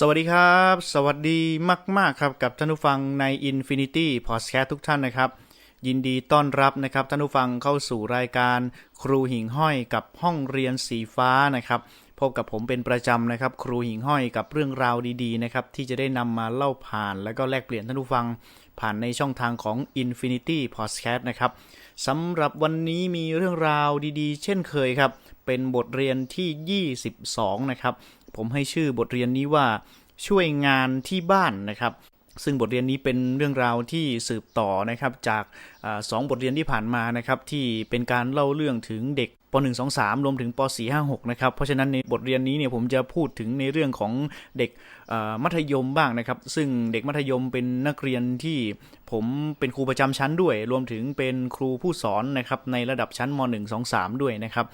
สวัสดีครับ สวัสดีมาก ๆ ครับ กับท่านผู้ฟังใน Infinity Podcast ทุกท่านนะครับ ยินดีต้อนรับนะครับท่านผู้ฟังเข้าสู่รายการครูหิ่งห้อยกับห้องเรียนสีฟ้านะครับพบกับผมเป็นประจำนะครับ ครูหิ่งห้อยกับเรื่องราวดีๆนะครับที่จะได้นำมาเล่าผ่าน แล้วก็แลกเปลี่ยนท่านผู้ฟัง ผ่านในช่องทางของ Infinity Podcast นะครับสำหรับวันนี้มีเรื่องราวดีๆ เช่นเคยครับ เป็นบทเรียนที่ 22 นะครับ ผมให้ชื่อบทเรียนนี้ว่าช่วยงานที่บ้านนะครับ ซึ่งบทเรียนนี้เป็นเรื่องราวที่สืบต่อนะครับจากอสองบทเรียนที่ผ่านมานะครับที่เป็นการเล่าเรื่องถึงเด็กป .1 2 3 รวมถึงป .4 5 6 นะครับ เพราะฉะนั้นในบทเรียนนี้เนี่ยผมจะพูดถึงในเรื่องของเด็กมัธยมบ้างนะครับ ซึ่งเด็กมัธยมเป็นนักเรียนที่ผมเป็นครูประจำชั้นด้วย รวมถึงเป็นครูผู้สอนนะครับในระดับชั้นม .1 2 3 ด้วยนะครับ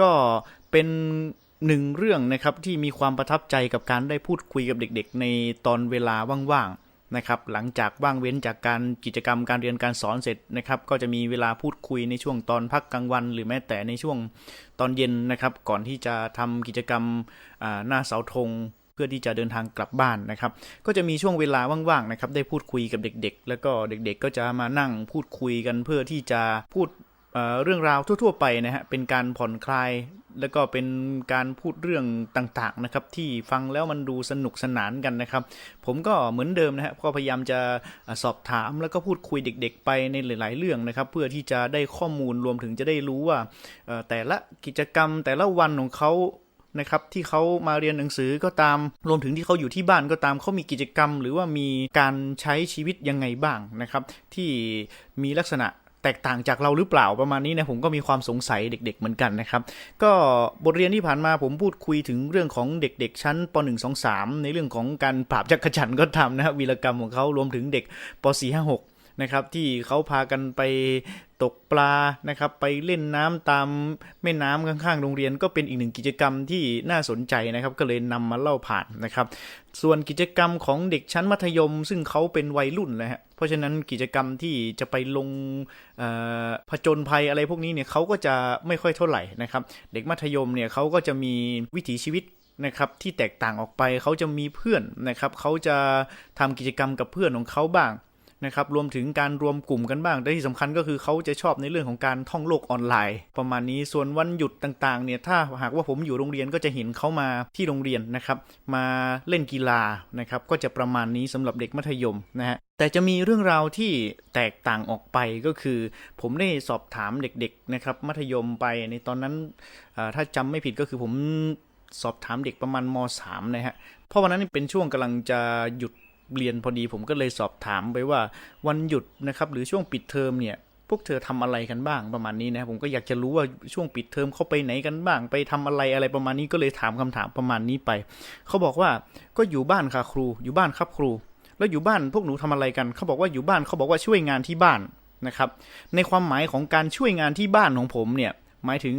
ก็เป็น หนึ่งเรื่องนะครับที่มีความประทับใจกับการได้พูดคุยกับเด็กๆ ในตอนเวลาว่างๆนะครับหลังจากว่างเว้นจากการกิจกรรมการเรียนการสอนเสร็จนะครับก็จะมีเวลาพูดคุยในช่วงตอนพักกลางวัน หรือแม้แต่ในช่วงตอนเย็นนะครับก่อนที่จะทำกิจกรรมหน้าเสาธงเพื่อที่จะเดินทางกลับบ้านนะครับ ก็จะมีช่วงเวลาว่างๆนะครับ ได้พูดคุยกับเด็กๆ แล้วก็เด็กๆ ก็จะมานั่งพูดคุยกันเพื่อที่จะพูดเเรื่องราวทั่ว ๆ ไปนะฮะ เป็นการผ่อนคลายแล้วก็เป็นการพูดเรื่องต่างๆนะครับ ที่ฟังแล้วมันดูสนุกสนานกันนะครับ ผมก็เหมือนเดิมนะฮะก็พยายามจะสอบถามแล้วก็พูดคุยเด็ก ๆ ไปในหลาย ๆ เรื่องนะครับ เพื่อที่จะได้ข้อมูลรวมถึงจะได้รู้ว่าแต่ละกิจกรรมแต่ละวันของเขานะครับที่เขามาเรียนหนังสือก็ตามรวมถึงที่เขาอยู่ที่บ้านก็ตามเขามีกิจกรรม หรือว่ามีการใช้ชีวิตยังไงบ้างนะครับ ที่มีลักษณะ แตกต่างจากเราหรือเปล่าประมาณนี้นะผมก็มีความสงสัยเด็ก ๆ เหมือนกันนะครับ ก็บทเรียนที่ผ่านมาผมพูดคุยถึงเรื่องของเด็ก ๆ ชั้นป .1 2 3 ในเรื่องของการปราบจักรจันก็ทำนะครับวีรกรรมของเขารวมถึงเด็กป .4 5 6 นะครับ ที่เขาพากันไปตกปลานะครับ ไปเล่นน้ำตามแม่น้ำข้างๆ โรงเรียนก็เป็นอีกหนึ่งกิจกรรมที่น่าสนใจนะครับ ก็เลยนำมาเล่าผ่านนะครับ ส่วนกิจกรรมของเด็กชั้นมัธยม ซึ่งเขาเป็นวัยรุ่นนะฮะเพราะฉะนั้นกิจกรรมที่จะไปลงผจญภัยอะไรพวกนี้เนี่ยเขาก็จะไม่ค่อยเท่าไหร่นะครับ เด็กมัธยมเนี่ยเขาก็จะมีวิถีชีวิตนะครับที่แตกต่างออกไปเขาจะมีเพื่อนนะครับเขาจะทำกิจกรรมกับเพื่อนของเขาบ้าง นะครับรวมถึงการรวมกลุ่มกันบ้างแต่ที่สำคัญก็คือเขาจะชอบในเรื่องของการท่องโลกออนไลน์ ประมาณนี้ส่วนวันหยุดต่างๆเนี่ยถ้าหากว่าผมอยู่โรงเรียนก็จะเห็นเขามาที่โรงเรียนนะครับมาเล่นกีฬานะครับก็จะประมาณนี้สำหรับเด็กมัธยมนะฮะแต่จะมีเรื่องราวที่แตกต่างออกไปก็คือ ผมได้สอบถามเด็กๆนะครับมัธยมไปในตอนนั้นถ้าจำไม่ผิดก็คือผมสอบถามเด็กประมาณม .3 นะฮะเพราะวันนั้นเป็นช่วงกำลังจะหยุด เรียนพอดีผมก็เลยสอบถามไปว่าวันหยุดนะครับหรือช่วงปิดเทอมเนี่ยพวกเธอทำอะไรกันบ้างประมาณนี้นะผมก็อยากจะรู้ว่าช่วงปิดเทอมเขาไปไหนกันบ้าง ไปทำอะไรอะไรประมาณนี้ก็เลยถามคำถามประมาณนี้ไป เขาบอกว่าก็อยู่บ้านค่ะครู อยู่บ้านครับครู แล้วอยู่บ้านพวกหนูทำอะไรกัน เขาบอกว่าอยู่บ้านเขาบอกว่าช่วยงานที่บ้านนะครับในความหมายของการช่วยงานที่บ้านของผมเนี่ยหมายถึง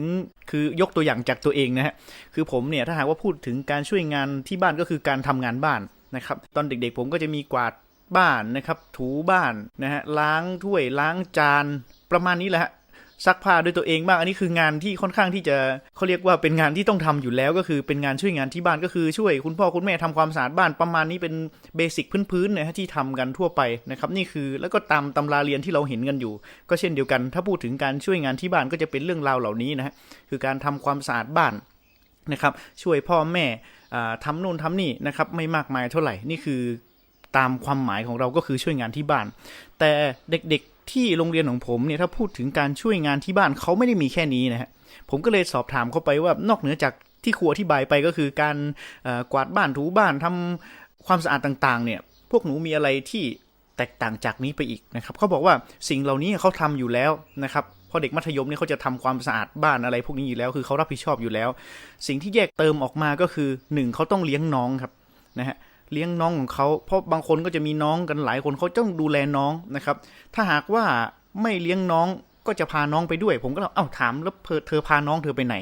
คือยกตัวอย่างจากตัวเองนะฮะคือผมเนี่ยถ้าหากว่าพูดถึงการช่วยงานที่บ้านก็คือการทำงานบ้าน นะครับ ตอนเด็กๆผมก็จะมีกวาดบ้านนะครับ ถูบ้านนะฮะล้างถ้วยล้างจานประมาณนี้แหละฮะซักผ้าด้วยตัวเองบ้างอันนี้คืองานที่ค่อนข้างที่จะเขาเรียกว่าเป็นงานที่ต้องทำอยู่แล้วก็คือเป็นงานช่วยงานที่บ้านก็คือช่วยคุณพ่อคุณแม่ทำความสะอาดบ้านประมาณนี้เป็นเบสิกพื้นๆนะฮะที่ทำกันทั่วไปนะครับนี่คือแล้วก็ตามตำราเรียนที่เราเห็นกันอยู่ ก็เช่นเดียวกัน ถ้าพูดถึงการช่วยงานที่บ้านก็จะเป็นเรื่องราวเหล่านี้นะฮะคือการทำความสะอาดบ้าน นะครับ ช่วยพ่อแม่ทำนู่นทำนี่นะครับ ไม่มากมายเท่าไหร่นี่คือตามความหมายของเราก็คือช่วยงานที่บ้าน แต่เด็กๆที่โรงเรียนของผมเนี่ยถ้าพูดถึงการช่วยงานที่บ้านเขาไม่ได้มีแค่นี้นะฮะผมก็เลยสอบถามเขาไปว่านอกเหนือจากที่ครูอธิบายไปก็คือการกวาดบ้านถูบ้านทำความสะอาดต่างๆ เนี่ยพวกหนูมีอะไรที่แตกต่างจากนี้ไปอีกนะครับเขาบอกว่าสิ่งเหล่านี้เขาทำอยู่แล้วนะครับ พราะเด็กมัธยมเนี่ยเขาจะทำความสะอาดบ้านอะไรพวกนี้อยู่แล้ว คือเขารับผิดชอบอยู่แล้ว สิ่งที่แยกเติมออกมาก็คือหนึ่งเขาต้องเลี้ยงน้องครับนะฮะเลี้ยงน้องของเขาเพราะบางคนก็จะมีน้องกันหลายคนเขาต้องดูแลน้องนะครับ ถ้าหากว่าไม่เลี้ยงน้องก็จะพาน้องไปด้วย ผมก็เลยเอ้าถามแล้วเธอเธอพาน้องเธอไปไหน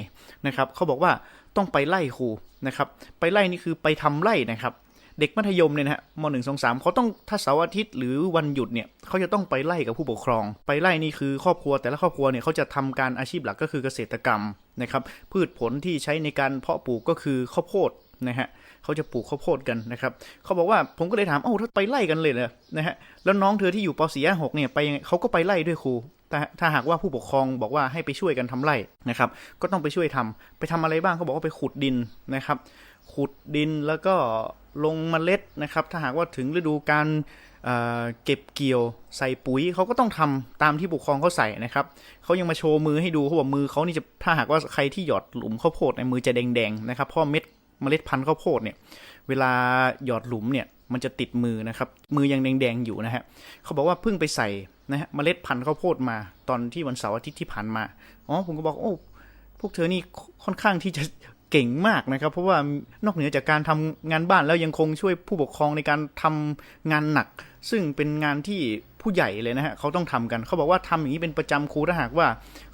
นะครับเขาบอกว่าต้องไปไล่ครูนะครับ ไปไล่นี่คือไปทำไล่นะครับ เด็กมัธยมเนี่ยนะฮะมหนึ่งสองสามเขาต้องถ้าเสาร์อาทิตย์หรือวันหยุดเนี่ยเขาจะต้องไปไล่กับผู้ปกครอง ไปไล่นี่คือครอบครัวแต่ละครอบครัวเนี่ยเขาจะทำการอาชีพหลักก็คือเกษตรกรรมนะครับพืชผลที่ใช้ในการเพาะปลูกก็คือข้าวโพดนะฮะเขาจะปลูกข้าวโพดกันนะครับเขาบอกว่าผมก็เลยถามเอ้าถ้าไปไล่กันเลยเหรอนะฮะแล้วน้องเธอที่อยู่ป .4 6เนี่ยไปยังไงเขาก็ไปไล่ด้วยครูแต่ถ้าหากว่าผู้ปกครองบอกว่าให้ไปช่วยกันทำไร่นะครับก็ต้องไปช่วยทำไปทำอะไรบ้างเขาบอกว่าไปขุดดินนะครับขุดดินแล้วก็ ลงเมล็ดนะครับ ถ้าหากว่าถึงฤดูการเเก็บเกี่ยวใส่ปุ๋ยเขาก็ต้องทำตามที่ปกครองเขาใส่นะครับเขายังมาโชว์มือให้ดูเขาบอกมือเขานี่จะถ้าหากว่าใครที่หยอดหลุมข้าวโพดในมือจะแดงๆนะครับเพราะเม็ดเมล็ดพันธุ์ข้าวโพดเนี่ยเวลาหยอดหลุมเนี่ยมันจะติดมือนะครับมือยังแดงๆอยู่นะฮะเขาบอกว่าเพิ่งไปใส่นะฮะเมล็ดพันธุ์ข้าวโพดมา ตอนที่วันเสาร์อาทิตย์ที่ผ่านมาอ๋อผมก็บอกโอ้พวกเธอนี่ค่อนข้างที่จะ เก่งมากนะครับ เพราะว่านอกเหนือจากการทำงานบ้านแล้วยังคงช่วยผู้ปกครองในการทำงานหนัก ซึ่งเป็นงานที่ผู้ใหญ่เลยนะฮะเขาต้องทำกันเขาบอกว่าทำอย่างนี้เป็นประจำครูถ้าหากว่า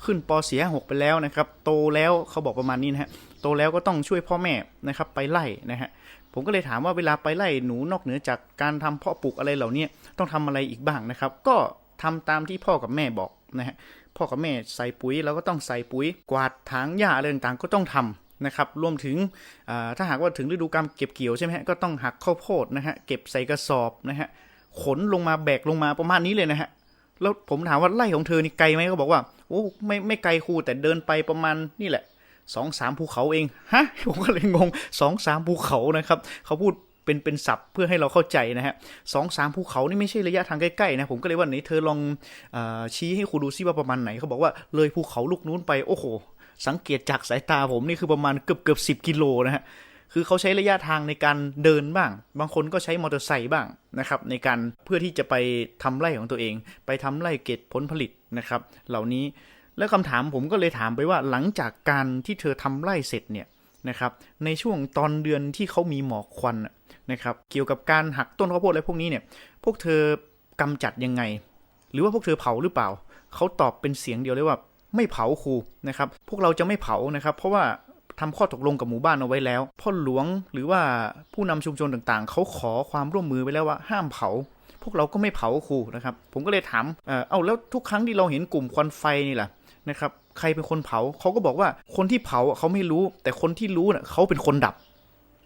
ขึ้นป .4 6ไปแล้วนะครับ โตแล้วเขาบอกประมาณนี้นะฮะโตแล้วก็ต้องช่วยพ่อแม่นะครับไปไล่นะฮะผมก็เลยถามว่าเวลาไปไล่หนูนอกเหนือจากการทำเพาะปลูกอะไรเหล่านี้ต้องทำอะไรอีกบ้างนะครับ ก็ทำตามที่พ่อกับแม่บอกนะฮะพ่อกับแม่ใส่ปุ๋ยเราก็ต้องใส่ปุ๋ยกวาดถางหญ้าอะไรต่างๆก็ต้องทำ นะครับรวมถึงถ้าหากว่าถึงฤดูการเก็บเกี่ยวใช่ไหมฮะก็ต้องหักข้าวโพดนะฮะเก็บใส่กระสอบนะฮะขนลงมาแบกลงมาประมาณนี้เลยนะฮะแล้วผมถามว่าไร่ของเธอนี่ไกลไหมเขาบอกว่าโอ้ไม่ไม่ไกลครูแต่เดินไปประมาณนี่แหละสองสามภูเขาเองฮะผมก็เลยงงสองสามภูเขานะครับเขาพูดเป็นเป็นศัพท์เพื่อให้เราเข้าใจนะฮะสองสามภูเขานี่ไม่ใช่ระยะทางใกล้ๆนะผมก็เลยว่าไหนเธอลองอชี้ให้ครูดูซิว่าประมาณไหนเขาบอกว่าเลยภูเขาลูกนู้นไปโอ้โห สังเกตจากสายตาผมนี่คือประมาณเกือบเกือบสิบกิโลนะฮะคือเขาใช้ระยะทางในการเดินบ้าง บางคนก็ใช้มอเตอร์ไซค์บ้างนะครับในการเพื่อที่จะไปทำไร่ของตัวเอง ไปทำไร่เก็บผลผลิตนะครับ เหล่านี้แล้วคำถามผมก็เลยถามไปว่าหลังจากการที่เธอทำไร่เสร็จเนี่ยนะครับในช่วงตอนเดือนที่เขามีหมอกควันนะครับเกี่ยวกับการหักต้นข้าวโพดอะไรพวกนี้เนี่ยพวกเธอกำจัดยังไง หรือว่าพวกเธอเผาหรือเปล่า เขาตอบเป็นเสียงเดียวเลยว่า ไม่เผาครูนะครับ พวกเราจะไม่เผานะครับ เพราะว่าทำข้อตกลงกับหมู่บ้านเอาไว้แล้ว พ่อหลวงหรือว่าผู้นำชุมชนต่างๆ เขาขอความร่วมมือไว้แล้วว่าห้ามเผา พวกเราก็ไม่เผาครูนะครับ ผมก็เลยถามเออเอาแล้วทุกครั้งที่เราเห็นกลุ่มควันไฟนี่แหละนะครับ ใครเป็นคนเผาเขาก็บอกว่าคนที่เผาเขาไม่รู้ แต่คนที่รู้เน่ะเขาเป็นคนดับ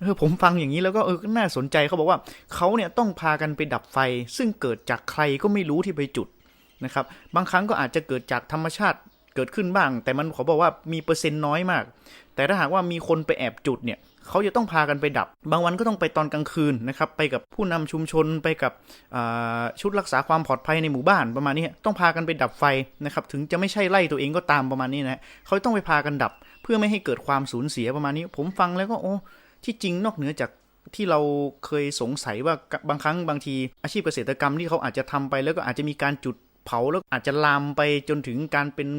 เออผมฟังอย่างนี้แล้วก็เออน่าสนใจเขาบอกว่าเขาเนี่ยต้องพากันไปดับไฟ ซึ่งเกิดจากใครก็ไม่รู้ที่ไปจุดนะครับ บางครั้งก็อาจจะเกิดจากธรรมชาติ เกิดขึ้นบ้าง แต่มันขาบอกว่ามีเปอร์เซ็นต์น้อยมาก แต่ถ้าหากว่ามีคนไปแอบจุดเนี่ยเขาจะต้องพากันไปดับ บางวันก็ต้องไปตอนกลางคืนนะครับไปกับผู้นำชุมชนไปกับชุดรักษาความปลอดภัยในหมู่บ้านประมาณนี้ต้องพากันไปดับไฟนะครับถึงจะไม่ใช่ไล่ตัวเองก็ตามประมาณนี้นะฮะเขาต้องไปพากันดับ เพื่อไม่ให้เกิดความสูญเสียประมาณนี้ ผมฟังแล้วก็โอ้ที่จริงนอกเหนือจากที่เราเคยสงสัยว่าบางครั้งบางทีอาชีพเกษตรกรรมที่เขาอาจจะทำไปแล้วก็อาจจะมีการจุด เผาแล้วอาจจะลามไปจนถึงการเป็น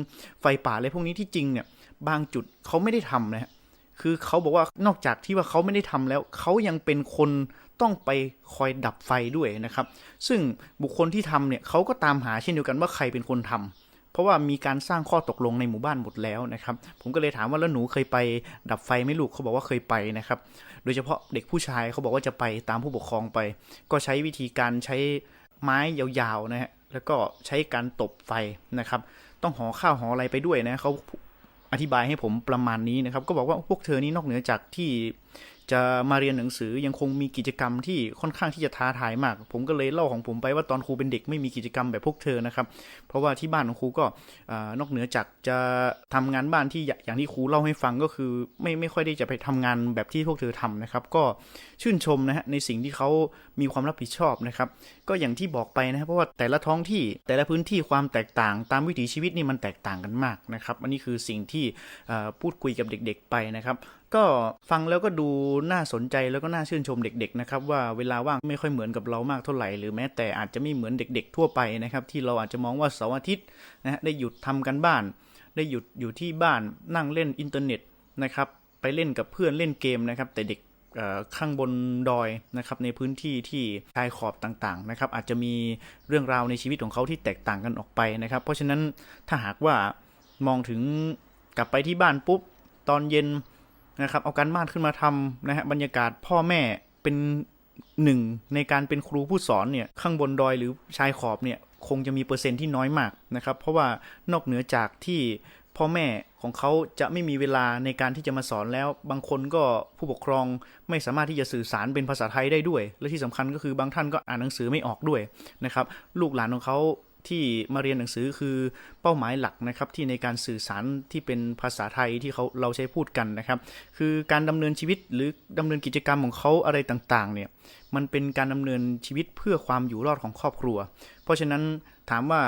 ไฟป่าอะไรพวกนี้ที่จริงเนี่ย บางจุดเขาไม่ได้ทำนะฮะคือเขาบอกว่านอกจากที่ว่าเขาไม่ได้ทำแล้ว เขายังเป็นคนต้องไปคอยดับไฟด้วยนะครับ ซึ่งบุคคลที่ทำเนี่ยเขาก็ตามหาเช่นเดียวกันว่าใครเป็นคนทำเพราะว่ามีการสร้างข้อตกลงในหมู่บ้านหมดแล้วนะครับ ผมก็เลยถามว่าแล้วหนูเคยไปดับไฟไหม่ลูกเขาบอกว่าเคยไปนะครับ โดยเฉพาะเด็กผู้ชายเขาบอกว่าจะไปตามผู้ปกครองไป ก็ใช้วิธีการใช้ไม้ยาวๆนะฮะ แล้วก็ใช้การตบไฟนะครับ ต้องห่อข้าวห่ออะไรไปด้วยนะเขาอธิบายให้ผมประมาณนี้นะครับ ก็บอกว่าพวกเธอนี่นอกเหนือจากที่ จะมาเรียนหนังสือยังคงมีกิจกรรมที่ค่อนข้างที่จะท้าทายมาก ผมก็เลยเล่าของผมไปว่าตอนครูเป็นเด็กไม่มีกิจกรรมแบบพวกเธอนะครับ เพราะว่าที่บ้านของครูก็นอกเหนือจากจะทำงานบ้านที่อย่างที่ครูเล่าให้ฟังก็คือไม่ไม่ค่อยได้จะไปทำงานแบบที่พวกเธอทำนะครับ ก็ชื่นชมนะฮะในสิ่งที่เขามีความรับผิดชอบนะครับก็อย่างที่บอกไปนะครับเพราะว่าแต่ละท้องที่แต่ละพื้นที่ความแตกต่าง ตามวิถีชีวิตนี่มันแตกต่างกันมากนะครับอันนี้คือสิ่งที่พูดคุยกับเด็ก ๆไปนะครับก็ฟังแล้วก็ดูน่าสนใจแล้วก็น่าชื่นชมเด็ก ๆ นะครับ ว่าเวลาว่างไม่ค่อยเหมือนกับเรามากเท่าไหร่หรือแม้แต่อาจจะไม่เหมือนเด็ก ๆ ทั่วไปนะครับ ที่เราอาจจะมองว่าเสาร์อาทิตย์นะฮะได้หยุดทำกันบ้าน ได้หยุดอยู่ที่บ้านนั่งเล่นอินเทอร์เน็ตนะครับไปเล่นกับเพื่อนเล่นเกมนะครับ แต่เด็กข้างบนดอยนะครับในพื้นที่ที่ชายขอบต่างๆนะครับ อาจจะมีเรื่องราวในชีวิตของเขาที่แตกต่างกันออกไปนะครับ เพราะฉะนั้นถ้าหากว่ามองถึงกลับไปที่บ้านปุ๊บตอนเย็น นะครับ เอาการบ้านขึ้นมาทำนะฮะบรรยากาศพ่อแม่เป็นหนึ่งในการเป็นครูผู้สอนเนี่ยข้างบนดอยหรือชายขอบเนี่ยคงจะมีเปอร์เซ็นต์ที่น้อยมากนะครับ เพราะว่านอกเหนือจากที่พ่อแม่ของเขาจะไม่มีเวลาในการที่จะมาสอนแล้ว บางคนก็ผู้ปกครองไม่สามารถที่จะสื่อสารเป็นภาษาไทยได้ด้วย และที่สำคัญก็คือบางท่านก็อ่านหนังสือไม่ออกด้วยนะครับ ลูกหลานของเขา ที่มาเรียนหนังสือคือเป้าหมายหลักนะครับที่ในการสื่อสารที่เป็นภาษาไทยที่เขาเราใช้พูดกันนะครับ คือการดำเนินชีวิตหรือดำเนินกิจกรรมของเขาอะไรต่างๆเนี่ยมันเป็นการดำเนินชีวิตเพื่อความอยู่รอดของครอบครัว เพราะฉะนั้นถามว่า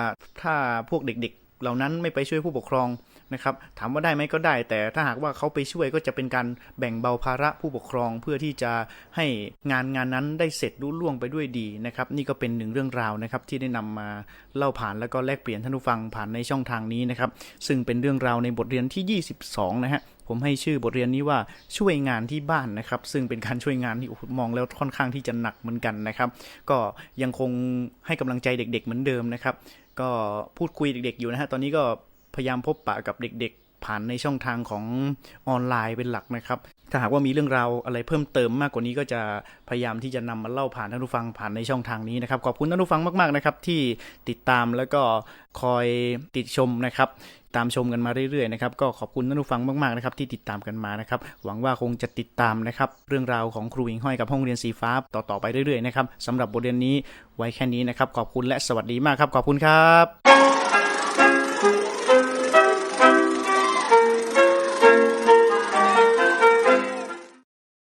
ถ้าพวกเด็กๆ เหล่านั้นไม่ไปช่วยผู้ปกครองนะครับ ถามว่าได้ไหมก็ได้ แต่ถ้าหากว่าเขาไปช่วยก็จะเป็นการแบ่งเบาภาระผู้ปกครองเพื่อที่จะให้งานงานนั้นได้เสร็จรุ่ล่วงไปด้วยดีนะครับ นี่ก็เป็นหนึ่งเรื่องราวนะครับที่ได้นำมาเล่าผ่านแล้วก็แลกเปลี่ยนท่านผู้ฟังผ่านในช่องทางนี้นะครับ ซึ่งเป็นเรื่องราวในบทเรียนที่ 22 นะฮะผมให้ชื่อบทเรียนนี้ว่าช่วยงานที่บ้านนะครับ ซึ่งเป็นการช่วยงานที่มองแล้วค่อนข้างที่จะหนักเหมือนกันนะครับ ก็ยังคงให้กำลังใจเด็ก ๆ เหมือนเดิมนะครับ ก็พูดคุยเด็ก ๆ อยู่นะฮะ ตอนนี้ก็พยายามพบปะกับเด็ก ๆ ผ่านในช่องทางของออนไลน์เป็นหลักนะครับ ถ้าหากว่ามีเรื่องราวอะไรเพิ่มเติมมากกว่านี้ก็จะพยายามที่จะนำมาเล่าผ่านท่านผู้ฟังผ่านในช่องทางนี้นะครับ ขอบคุณท่านผู้ฟังมากๆนะครับที่ติดตามแล้วก็คอยติดชมนะครับ ตามชมกันมาเรื่อยๆนะครับก็ขอบคุณท่านผู้ฟังมากๆนะครับที่ติดตามกันมานะครับหวังว่าคงจะติดตามนะครับเรื่องราวของครูหิงห้อยกับห้องเรียนสีฟ้าต่อๆไปเรื่อยๆนะครับสำหรับบทเรียนนี้ไว้แค่นี้นะครับขอบคุณและสวัสดีมากครับขอบคุณครับ